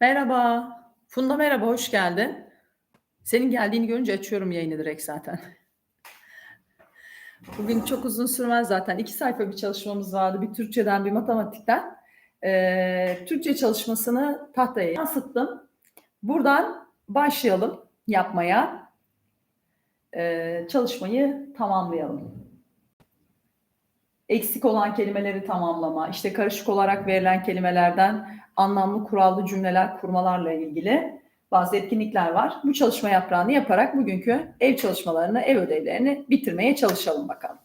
Merhaba. Funda merhaba, hoş geldin. Senin geldiğini görünce açıyorum yayını direkt zaten. Bugün çok uzun sürmez zaten. İki sayfa bir çalışmamız vardı. Bir Türkçeden, bir matematikten. Ee, Türkçe çalışmasını tahtaya yansıttım. Buradan başlayalım yapmaya. Ee, çalışmayı tamamlayalım. Eksik olan kelimeleri tamamlama, işte karışık olarak verilen kelimelerden anlamlı kurallı cümleler kurmalarla ilgili bazı etkinlikler var. Bu çalışma yaprağını yaparak bugünkü ev çalışmalarını, ev ödevlerini bitirmeye çalışalım bakalım.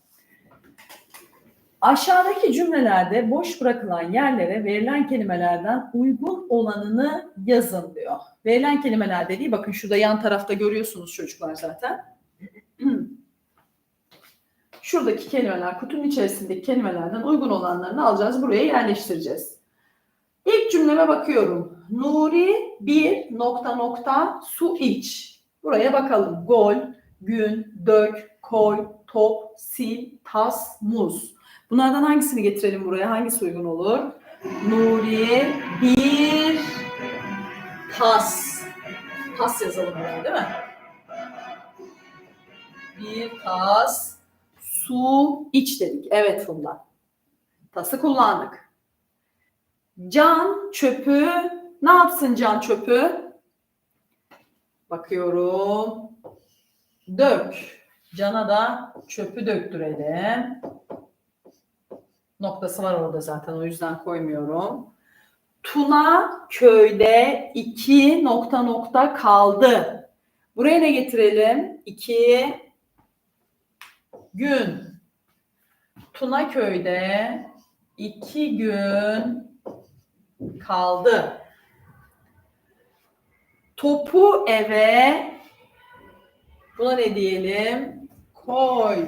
Aşağıdaki cümlelerde boş bırakılan yerlere verilen kelimelerden uygun olanını yazın diyor. Verilen kelimeler dediği bakın şurada yan tarafta görüyorsunuz çocuklar zaten. Şuradaki kelimeler, kutunun içerisindeki kelimelerden uygun olanlarını alacağız. Buraya yerleştireceğiz. İlk cümleme bakıyorum. Nuri bir nokta nokta su iç. Buraya bakalım. Gol, gün, dök, koy, top, sil, tas, muz. Bunlardan hangisini getirelim buraya? Hangisi uygun olur? Nuri bir tas. Tas yazalım buraya değil mi? Bir tas su iç dedik. Evet Funda. Tası kullandık. Can çöpü ne yapsın can çöpü? Bakıyorum. Dök. Cana da çöpü döktürelim. Noktası var orada zaten o yüzden koymuyorum. Tuna köyde iki nokta nokta kaldı. Buraya ne getirelim? İki gün. Tuna köyde iki gün kaldı. Topu eve buna ne diyelim? Koy.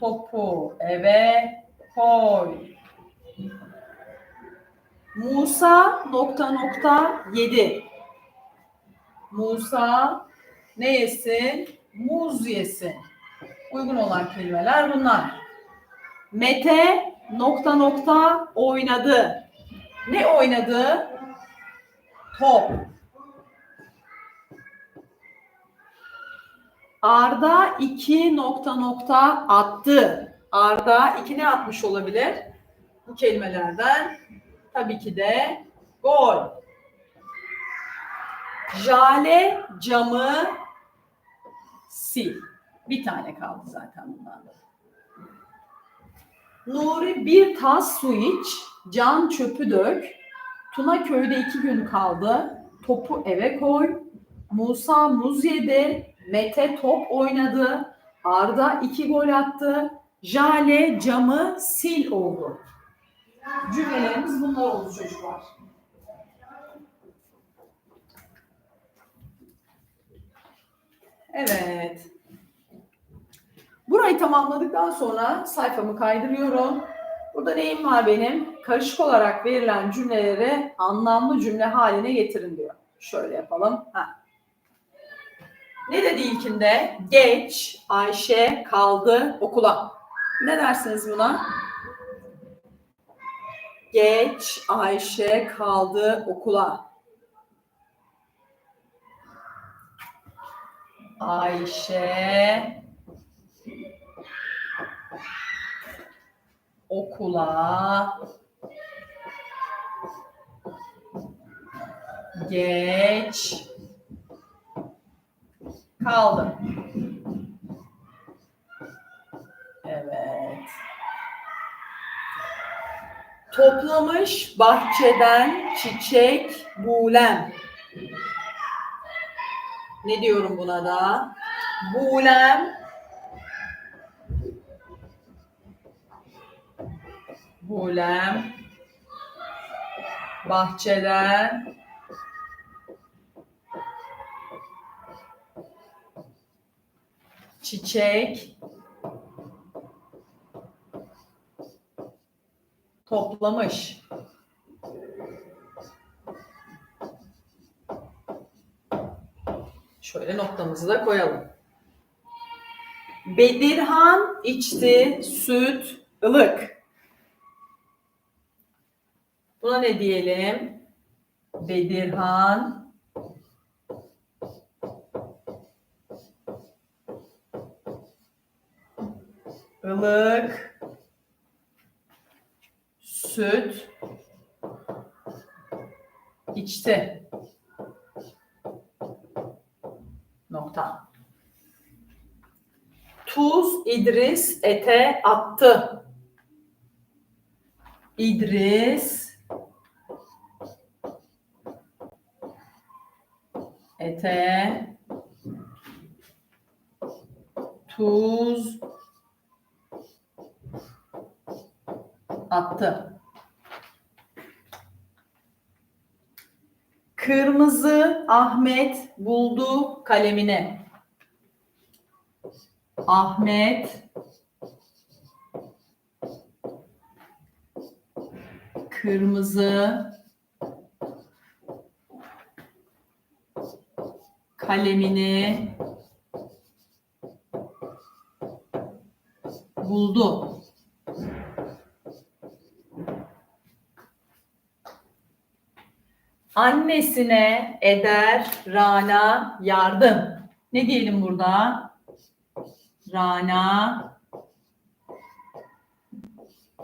Topu eve koy. Musa nokta nokta yedi. Musa ne yesin? Muz yesin. Uygun olan kelimeler bunlar. Mete nokta nokta oynadı. Ne oynadı? Top. Arda iki nokta nokta attı. Arda iki ne atmış olabilir? Bu kelimelerden tabii ki de gol. Jale camı sil. Bir tane kaldı zaten bundan. Nuri bir tas su iç, can çöpü dök. Tuna köyde iki gün kaldı. Topu eve koy. Musa muz yedi. Mete top oynadı. Arda iki gol attı. Jale camı sil oldu. Cümlelerimiz bunlar oldu çocuklar. Evet. Burayı tamamladıktan sonra sayfamı kaydırıyorum. Burada neyim var benim? Karışık olarak verilen cümleleri anlamlı cümle haline getirin diyor. Şöyle yapalım. Ha. Ne dedi ilkinde? Geç Ayşe kaldı okula. Ne dersiniz buna? Geç Ayşe kaldı okula. Ayşe okula geç kaldı. Evet. Toplamış bahçeden çiçek buğlem. Ne diyorum buna da? Buğlem Bulem bahçeden çiçek toplamış. Şöyle noktamızı da koyalım. Bedirhan içti süt ılık. Buna ne diyelim? Bedirhan ılık süt içti. Nokta. Tuz İdris ete attı. İdris ete tuz attı. Kırmızı Ahmet buldu kalemini. Ahmet kırmızı kalemini buldu. Annesine eder Rana yardım. Ne diyelim burada? Rana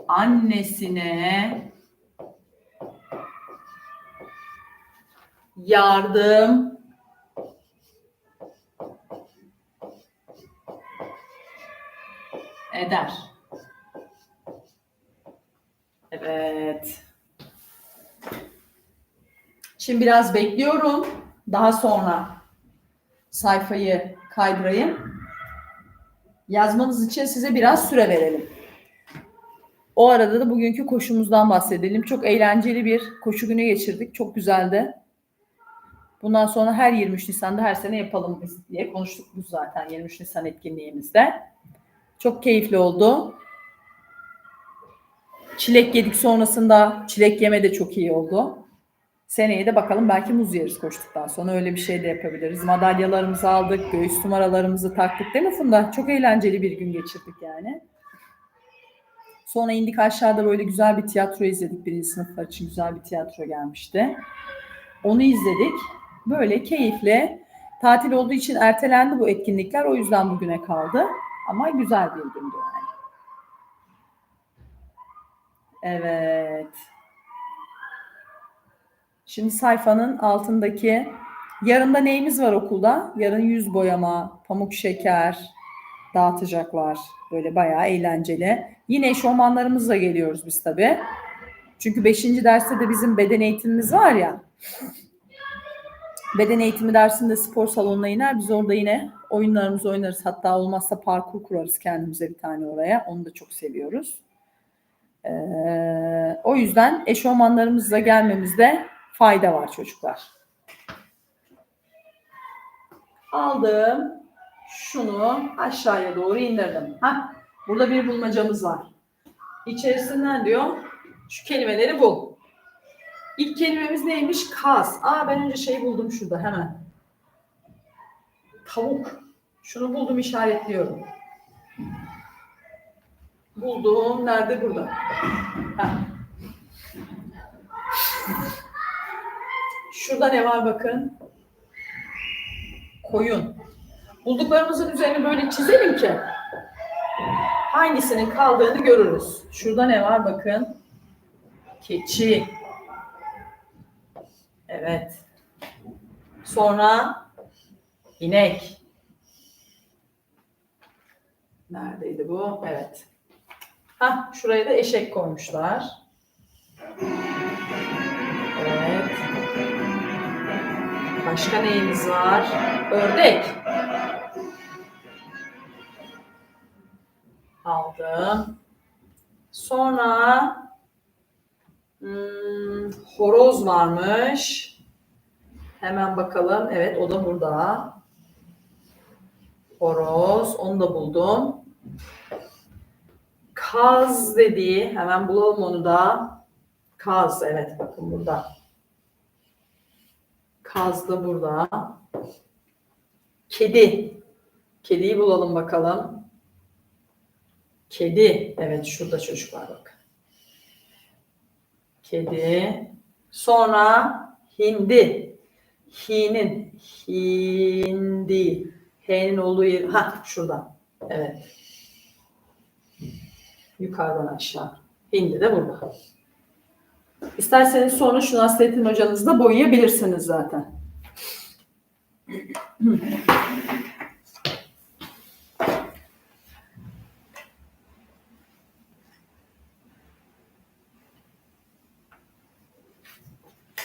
annesine yardım eder. Evet. Şimdi biraz bekliyorum. Daha sonra sayfayı kaydırayım. Yazmanız için size biraz süre verelim. O arada da bugünkü koşumuzdan bahsedelim. Çok eğlenceli bir koşu günü geçirdik. Çok güzeldi. Bundan sonra her 23 Nisan'da her sene yapalım biz diye konuştuk biz zaten 23 Nisan etkinliğimizde. Çok keyifli oldu. Çilek yedik sonrasında çilek yeme de çok iyi oldu. Seneye de bakalım belki muz yeriz koştuktan sonra öyle bir şey de yapabiliriz. Madalyalarımızı aldık, göğüs numaralarımızı taktık değil mi Funda? Çok eğlenceli bir gün geçirdik yani. Sonra indik aşağıda böyle güzel bir tiyatro izledik. Birinci sınıflar için güzel bir tiyatro gelmişti. Onu izledik. Böyle keyifle. Tatil olduğu için ertelendi bu etkinlikler. O yüzden bugüne kaldı. Ama güzel bir gündü yani. Evet. Şimdi sayfanın altındaki yarın da neyimiz var okulda? Yarın yüz boyama, pamuk şeker dağıtacaklar. Böyle bayağı eğlenceli. Yine eşofmanlarımızla geliyoruz biz tabii. Çünkü 5. derste de bizim beden eğitimimiz var ya. Beden eğitimi dersinde spor salonuna iner. Biz orada yine oyunlarımızı oynarız. Hatta olmazsa parkur kurarız kendimize bir tane oraya. Onu da çok seviyoruz. Ee, o yüzden eşofmanlarımızla gelmemizde fayda var çocuklar. Aldım. Şunu aşağıya doğru indirdim. Hah, burada bir bulmacamız var. İçerisinden diyor şu kelimeleri bul. İlk kelimemiz neymiş? Kaz. Aa ben önce şey buldum şurada hemen. Tavuk. Şunu buldum işaretliyorum. Buldum. Nerede? Burada. Şurada ne var bakın. Koyun. Bulduklarımızın üzerine böyle çizelim ki hangisinin kaldığını görürüz. Şurada ne var bakın. Keçi. Evet. Sonra inek. Neredeydi bu? Evet. Ha, şuraya da eşek koymuşlar. Evet. Başka neyimiz var? Ördek. Aldım. Sonra hmm, horoz varmış. Hemen bakalım. Evet o da burada. Horoz. Onu da buldum. Kaz dediği. Hemen bulalım onu da. Kaz. Evet bakın burada. Kaz da burada. Kedi. Kediyi bulalım bakalım. Kedi. Evet şurada çocuklar bak. Kedi. Sonra Hindi. Hi'nin. Hindi. H'nin olduğu yer. Ha şurada. Evet. Yukarıdan aşağı. Hindi de burada. İsterseniz sonra şu Nasrettin hocanızla boyayabilirsiniz zaten.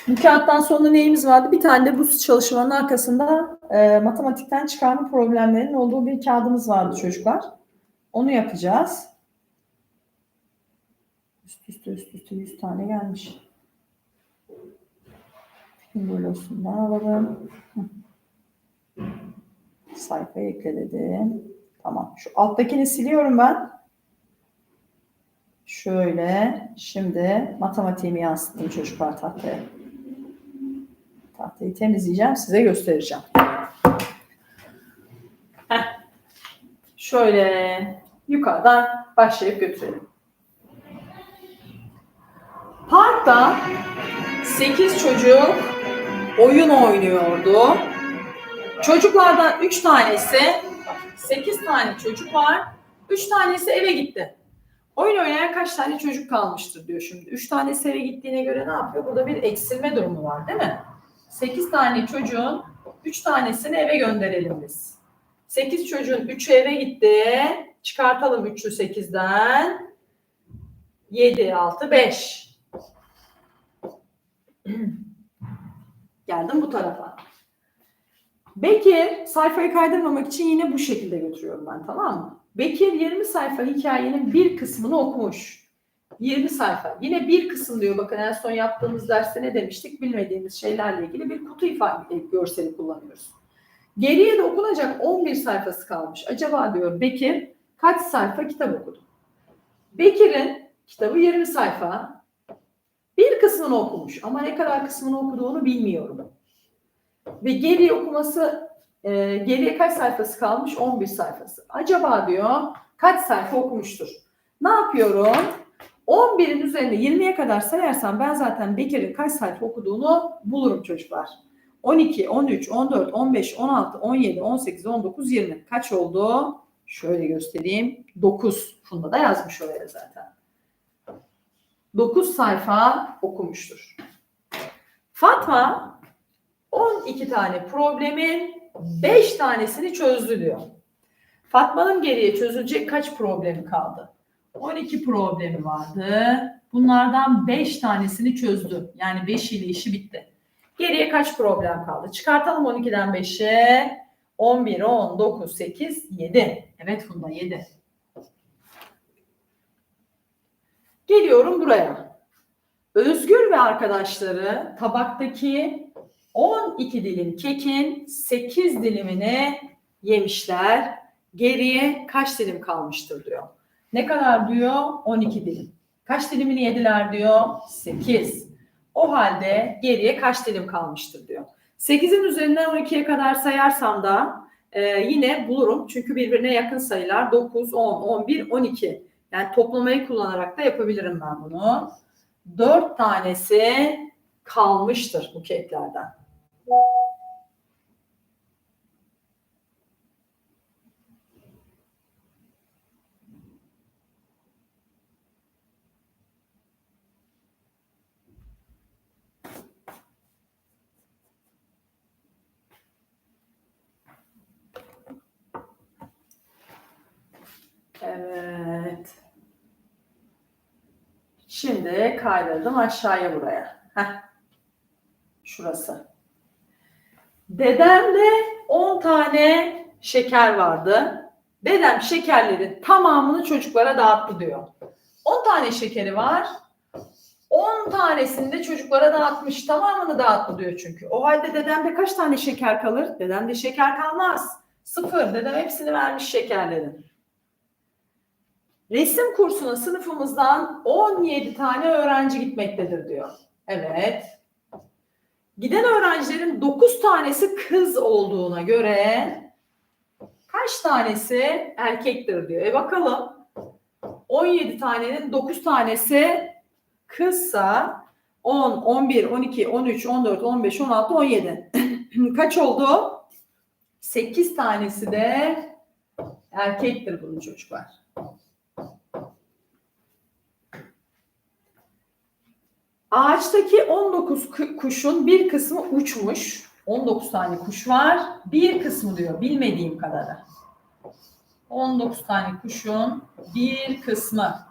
Bu kağıttan sonra neyimiz vardı? Bir tane de bu çalışmanın arkasında e, matematikten çıkarma problemlerinin olduğu bir kağıdımız vardı çocuklar. Onu yapacağız. Üst üste üst üste 100 tane gelmiş. Fingerlos'undan alalım. Hı. Sayfayı ekle dedim. Tamam. Şu alttakini siliyorum ben. Şöyle. Şimdi matematiğimi yansıttım çocuklar tahtaya. Tahtayı temizleyeceğim. Size göstereceğim. Heh. Şöyle yukarıdan başlayıp götürelim. Parkta 8 çocuk oyun oynuyordu. Çocuklardan 3 tanesi 8 tane çocuk var. 3 tanesi eve gitti. Oyun oynayan kaç tane çocuk kalmıştır diyor şimdi. 3 tanesi eve gittiğine göre ne yapıyor? Burada bir eksilme durumu var değil mi? 8 tane çocuğun 3 tanesini eve gönderelim biz. 8 çocuğun 3'ü eve gitti. Çıkartalım 3'ü 8'den. 7, 6, 5. Geldim bu tarafa. Bekir sayfayı kaydırmamak için yine bu şekilde götürüyorum ben tamam mı? Bekir 20 sayfa hikayenin bir kısmını okumuş. 20 sayfa. Yine bir kısım diyor bakın en son yaptığımız derste ne demiştik? Bilmediğimiz şeylerle ilgili bir kutu ifade görseli kullanıyoruz. Geriye de okunacak 11 sayfası kalmış. Acaba diyor Bekir kaç sayfa kitap okudu? Bekir'in kitabı 20 sayfa. Bir kısmını okumuş ama ne kadar kısmını okuduğunu bilmiyorum. Ve geriye okuması e, geriye kaç sayfası kalmış? 11 sayfası. Acaba diyor kaç sayfa okumuştur? Ne yapıyorum? 11'in üzerinde 20'ye kadar sayarsam ben zaten Bekir'in kaç sayfa okuduğunu bulurum çocuklar. 12, 13, 14, 15, 16, 17, 18, 19, 20. Kaç oldu? Şöyle göstereyim. 9. Funda da yazmış oraya zaten. 9 sayfa okumuştur. Fatma 12 tane problemin 5 tanesini çözdü diyor. Fatma'nın geriye çözülecek kaç problemi kaldı? 12 problemi vardı. Bunlardan 5 tanesini çözdü. Yani 5 ile işi bitti. Geriye kaç problem kaldı? Çıkartalım 12'den 5'e. 11, 10, 9, 8, 7. Evet Funda 7. Geliyorum buraya. Özgür ve arkadaşları tabaktaki 12 dilim kekin 8 dilimini yemişler. Geriye kaç dilim kalmıştır diyor. Ne kadar diyor? 12 dilim. Kaç dilimini yediler diyor? 8. O halde geriye kaç dilim kalmıştır diyor. 8'in üzerinden 12'ye kadar sayarsam da e, yine bulurum. Çünkü birbirine yakın sayılar 9, 10, 11, 12. Yani toplamayı kullanarak da yapabilirim ben bunu. 4 tanesi kalmıştır bu keklerden. Evet. Şimdi kaydırdım aşağıya buraya. Heh. Şurası. Dedemde 10 tane şeker vardı. Dedem şekerlerin tamamını çocuklara dağıttı diyor. 10 tane şekeri var. 10 tanesini de çocuklara dağıtmış. Tamamını dağıttı diyor çünkü. O halde dedemde kaç tane şeker kalır? Dedemde şeker kalmaz. Sıfır. Dedem hepsini vermiş şekerlerin. Resim kursuna sınıfımızdan 17 tane öğrenci gitmektedir diyor. Evet. Giden öğrencilerin 9 tanesi kız olduğuna göre kaç tanesi erkektir diyor. E bakalım. 17 tanenin 9 tanesi kızsa 10, 11, 12, 13, 14, 15, 16, 17. Kaç oldu? 8 tanesi de erkektir bunun çocuklar. Ağaçtaki 19 ku- kuşun bir kısmı uçmuş. 19 tane kuş var. Bir kısmı diyor bilmediğim kadarı. 19 tane kuşun bir kısmı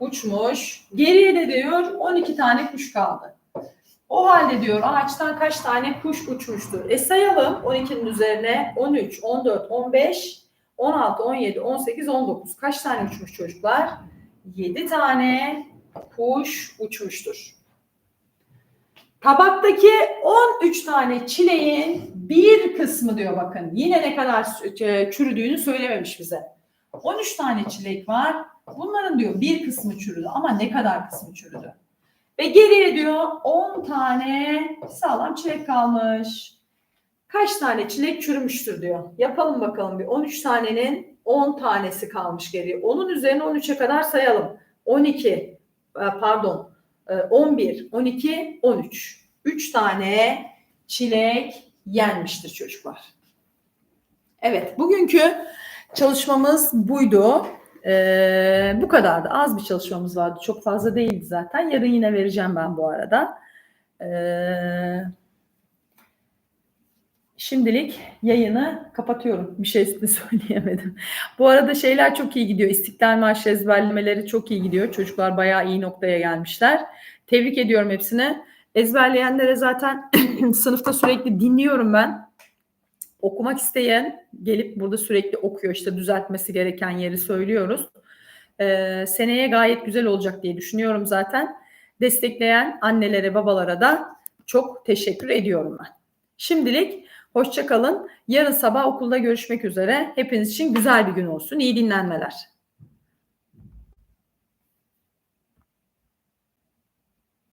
uçmuş. Geriye de diyor 12 tane kuş kaldı. O halde diyor ağaçtan kaç tane kuş uçmuştur? E sayalım 12'nin üzerine 13, 14, 15, 16, 17, 18, 19. Kaç tane uçmuş çocuklar? 7 tane kuş uçmuştur. Tabaktaki 13 tane çileğin bir kısmı diyor bakın. Yine ne kadar e, çürüdüğünü söylememiş bize. 13 tane çilek var. Bunların diyor bir kısmı çürüdü ama ne kadar kısmı çürüdü? Ve geriye diyor 10 tane sağlam çilek kalmış. Kaç tane çilek çürümüştür diyor. Yapalım bakalım bir 13 tanenin 10 tanesi kalmış geriye. Onun üzerine 13'e kadar sayalım. 12 e, pardon e, 11, 12, 13. 3 tane çilek yenmiştir çocuklar. Evet bugünkü çalışmamız buydu. Ee, bu kadardı. Az bir çalışmamız vardı. Çok fazla değildi zaten. Yarın yine vereceğim ben bu arada. Ee, şimdilik yayını kapatıyorum. Bir şey söyleyemedim. Bu arada şeyler çok iyi gidiyor. İstiklal Marşı ezberlemeleri çok iyi gidiyor. Çocuklar bayağı iyi noktaya gelmişler. Tebrik ediyorum hepsine. Ezberleyenlere zaten sınıfta sürekli dinliyorum ben okumak isteyen gelip burada sürekli okuyor işte düzeltmesi gereken yeri söylüyoruz. Ee, seneye gayet güzel olacak diye düşünüyorum zaten. Destekleyen annelere babalara da çok teşekkür ediyorum ben. Şimdilik hoşça kalın. Yarın sabah okulda görüşmek üzere. Hepiniz için güzel bir gün olsun. İyi dinlenmeler.